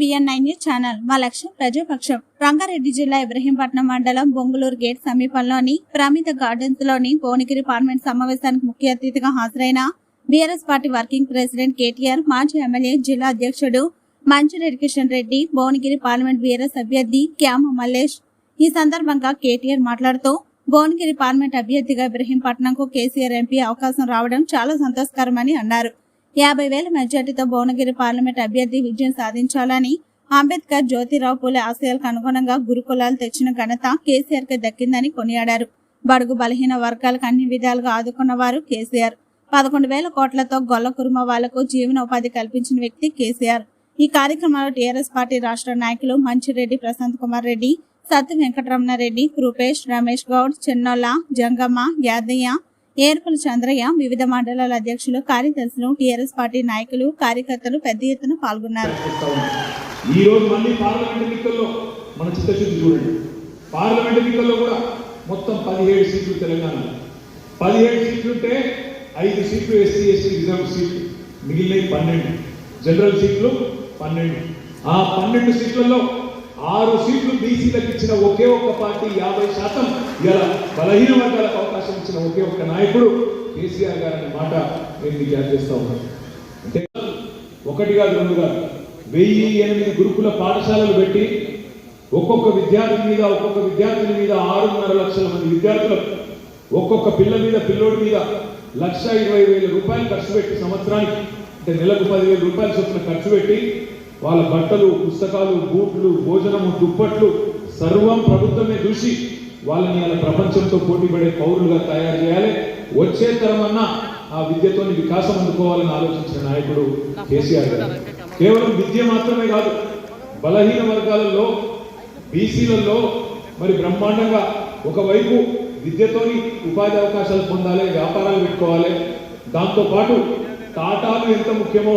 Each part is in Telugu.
VN nine news channel. మా లక్ష్యం ప్రజాపక్షం. రంగారెడ్డి జిల్లా ఇబ్రహీంపట్నం మండలం బొంగులూరు గేట్ సమీపంలోని ప్రమిత గార్డెన్స్లోని భువనగిరి పార్లమెంట్ సమావేశానికి ముఖ్య అతిథిగా హాజరైన BRS party working president KTR మాజీ ఎమ్మెల్యే జిల్లా అధ్యక్షుడు మంచిరెడ్డి కిషన్ రెడ్డి భువనగిరి పార్లమెంట్ బీఆర్ఎస్ అభ్యర్థి క్యామ మల్లేష్. ఈ సందర్భంగా కేటీఆర్ మాట్లాడుతూ భువనగిరి పార్లమెంట్ అభ్యర్థిగా ఇబ్రహీంపట్నంకు కేసీఆర్ ఎంపీ అవకాశం రావడం చాలా సంతోషకరమని అన్నారు. యాభై వేల మెజార్టీతో భువనగిరి పార్లమెంట్ అభ్యర్థి విజయం సాధించాలని అంబేద్కర్ జ్యోతిరావు పూలే ఆశయాలకు అనుగుణంగా గురుకులాలు తెచ్చిన ఘనత కేసీఆర్కి దక్కిందని కొనియాడారు. బడుగు బలహీన వర్గాలకు అన్ని విధాలుగా ఆదుకున్న వారు కేసీఆర్. పదకొండు వేల కోట్లతో గొల్ల కురుమ వాళ్ళకు జీవనోపాధి కల్పించిన వ్యక్తి కేసీఆర్. ఈ కార్యక్రమంలో టీఆర్ఎస్ పార్టీ రాష్ట్ర నాయకులు మంచిరెడ్డి ప్రశాంత్ కుమార్ రెడ్డి సత్య వెంకటరమణారెడ్డి రూపేష్ రమేష్ గౌడ్ చెన్నోల జంగమ్మ యాదయ్య ఏర్పల చంద్రయ్య వివిధ మండలాల అధ్యక్షులు కార్యదర్శులు టీఆర్ఎస్ పార్టీ నాయకులు కార్యకర్తలు పెద్ద ఎత్తున పాల్గొన్నారు. ఈ రోజు మళ్ళీ పార్లమెంట్ ఎన్నికల్లో మన చిత్తశుద్ధి చూడండి. పార్లమెంట్ ఎన్నికల్లో కూడా మొత్తం పదిహేడు సీట్లు తెలంగాణ పదిహేడు సీట్లు ఉంటే ఐదు సీట్లు ఎస్సీ ఎస్టీ రిజర్వ్ సీట్లు మిగిలినవి పన్నెండు. జనరల్ సీట్లు పన్నెండు. ఆ పన్నెండు సీట్లలో ఆరు సీట్లు బీసీలకు ఇచ్చిన ఒకే ఒక్క పార్టీ యాభై శాతం. ఇలా బలహీన వర్గాలకు అవకాశం ఇచ్చిన ఒకే ఒక్క నాయకుడు కేసీఆర్ గారు అనే మాట నేను మీకు చేస్తా ఉన్నాను. అంటే ఒకటి కాదు రెండు కాదు వెయ్యి ఎనిమిది గురుకుల పాఠశాలలు పెట్టి ఒక్కొక్క విద్యార్థి మీద ఒక్కొక్క విద్యార్థిని మీద ఆరున్నర లక్షల మంది విద్యార్థులు ఒక్కొక్క పిల్ల మీద పిల్లోడి మీద లక్ష ఇరవై వేల రూపాయలు ఖర్చు పెట్టి సంవత్సరానికి అంటే నెలకు పదివేల రూపాయల చొప్పున ఖర్చు పెట్టి వాళ్ళ బట్టలు పుస్తకాలు బూట్లు భోజనము దుప్పట్లు సర్వం ప్రభుత్వమే చూసి వాళ్ళని వాళ్ళ ప్రపంచంతో పోటీపడే పౌరులుగా తయారు చేయాలి. వచ్చే తరమన్నా ఆ విద్యతోని వికాసం అందుకోవాలని ఆలోచించిన నాయకుడు కేసీఆర్ గారు. కేవలం విద్య మాత్రమే కాదు బలహీన వర్గాలలో బీసీలలో మరి బ్రహ్మాండంగా ఒకవైపు విద్యతోని ఉపాధి అవకాశాలు పొందాలి వ్యాపారాలు పెట్టుకోవాలి. దాంతోపాటు టాటాలు తాటాలు ఎంత ముఖ్యమో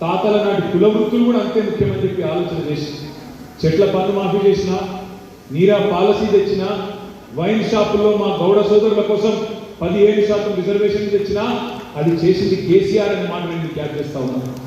తాతల నాటి కుల వృత్తులు కూడా అంతే ముఖ్యమని చెప్పి ఆలోచన చేసి చెట్ల పన్ను మాఫీ చేసిన నీరా పాలసీ తెచ్చిన వైన్ షాపుల్లో మా గౌడ సోదరుల కోసం పదిహేను శాతం రిజర్వేషన్ తెచ్చినా అది చేసింది కేసీఆర్ అని మాట నేను క్యాప్ చేస్తా ఉన్నాను